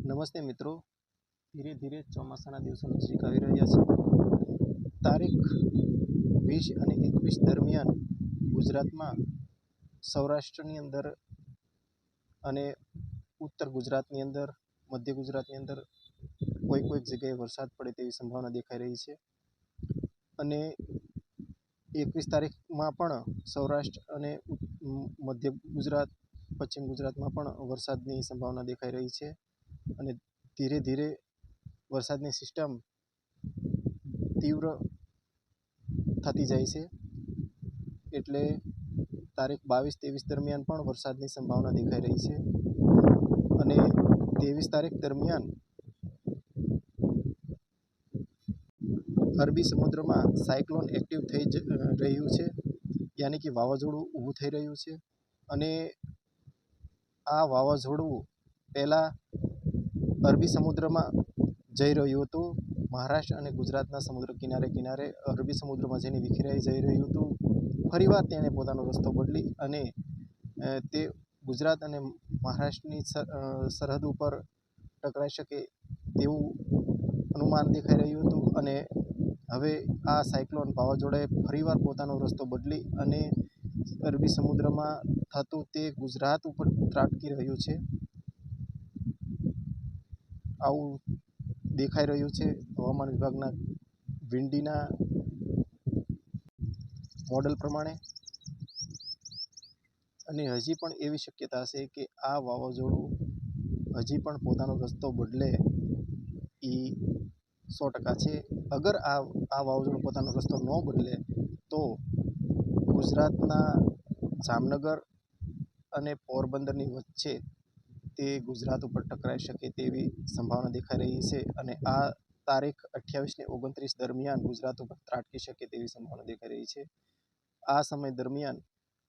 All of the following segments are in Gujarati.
નમસ્તે મિત્રો. ધીરે ધીરે ચોમાસાના દિવસો નજીક આવી રહ્યા છે. તારીખ વીસ અને એકવીસ દરમિયાન ગુજરાતમાં સૌરાષ્ટ્રની અંદર અને ઉત્તર ગુજરાતની અંદર, મધ્ય ગુજરાતની અંદર કોઈ કોઈક જગ્યાએ વરસાદ પડે તેવી સંભાવના દેખાઈ રહી છે. અને એકવીસ તારીખમાં પણ સૌરાષ્ટ્ર અને મધ્ય ગુજરાત, પશ્ચિમ ગુજરાતમાં પણ વરસાદની સંભાવના દેખાઈ રહી છે. અને ધીરે ધીરે વરસાદની સિસ્ટમ તીવ્ર થતી જાય છે. એટલે તારીખ બાવીસ ત્રેવીસ દરમિયાન પણ વરસાદની સંભાવના દેખાઈ રહી છે. અને ત્રેવીસ તારીખ દરમિયાન અરબી સમુદ્રમાં સાયક્લોન એક્ટિવ થઈ જ રહ્યું છે. યાની કે વાવાઝોડું ઊભું થઈ રહ્યું છે. અને આ વાવાઝોડું પહેલાં અરબી સમુદ્રમાં જઈ રહ્યું હતું. મહારાષ્ટ્ર અને ગુજરાતના સમુદ્ર કિનારે કિનારે અરબી સમુદ્રમાં જઈને વિખેરાઈ જઈ રહ્યું હતું. ફરીવાર તેણે પોતાનો રસ્તો બદલી અને તે ગુજરાત અને મહારાષ્ટ્રની સર સરહદ ઉપર ટકરાઈ શકે તેવું અનુમાન દેખાઈ રહ્યું હતું અને હવે આ સાયક્લોન વાવાઝોડાએ ફરીવાર પોતાનો રસ્તો બદલી અને અરબી સમુદ્રમાં થતું તે ગુજરાત ઉપર ત્રાટકી રહ્યું છે. આવું દેખાઈ રહ્યું છે. હવામાન વિભાગના વિંડીના મોડલ પ્રમાણે. અને હજી પણ એવી શક્યતા છે કે આ વાવાઝોડું હજી પણ પોતાનો રસ્તો બદલે એ સો ટકા છે. અગર આ આ વાવાઝોડું પોતાનો રસ્તો ન બદલે તો ગુજરાતના જામનગર અને પોરબંદરની વચ્ચે તે ગુજરાત ઉપર ટકરાઈ શકે તેવી સંભાવના દેખાઈ રહી છે અને આ તારીખ અઠ્યાવીસ ને ઓગણત્રીસ દરમિયાન ગુજરાત ઉપર ત્રાટકી શકે તેવી સંભાવના દેખાઈ રહી છે. આ સમય દરમિયાન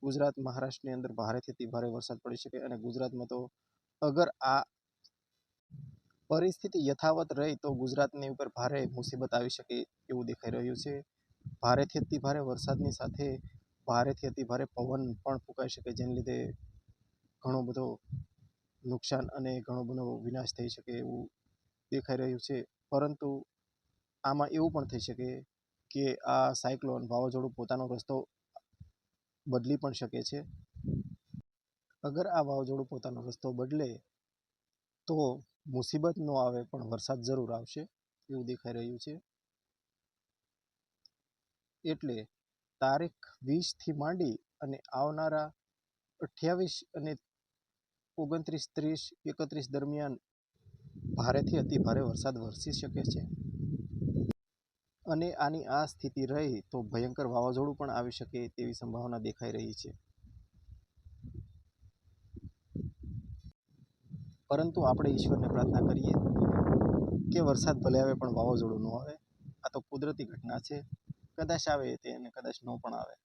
ગુજરાત મહારાષ્ટ્રની અંદર ભારેથી અતિ ભારે વરસાદ પડી શકે અને ગુજરાતમાં તો અગર આ પરિસ્થિતિ યથાવત રહી તો ગુજરાતની ઉપર ભારે મુસીબત આવી શકે એવું દેખાઈ રહ્યું છે. ભારેથી અતિ ભારે વરસાદની સાથે ભારેથી અતિ ભારે પવન પણ ફૂંકાઈ શકે, જેને લીધે ઘણો બધો નુકસાન અને ઘણો બધો વિનાશ થઈ શકે એવું દેખાઈ રહ્યું છે. પરંતુ આમાં એવું પણ થઈ શકે કે આ સાયક્લોન વાવાઝોડું પોતાનો રસ્તો બદલી પણ શકે છે. અગર આ વાવાઝોડું પોતાનો રસ્તો બદલે તો મુસીબત ન આવે પણ વરસાદ જરૂર આવશે એવું દેખાઈ રહ્યું છે. એટલે તારીખ વીસથી માંડી અને આવનારા અઠ્યાવીસ અને ઓગણત્રીસ ત્રીસ એકત્રીસ દરમિયાન ભારેથી અતિ ભારે વરસાદ વરસી શકે છે. અને આની આ સ્થિતિ રહી તો ભયંકર વાવાઝોડું પણ આવી શકે તેવી સંભાવના દેખાઈ રહી છે. પરંતુ આપણે ઈશ્વરને પ્રાર્થના કરીએ કે વરસાદ ભલે આવે પણ વાવાઝોડું ન આવે. આ તો કુદરતી ઘટના છે. કદાચ આવે તે અને કદાચ ન પણ આવે.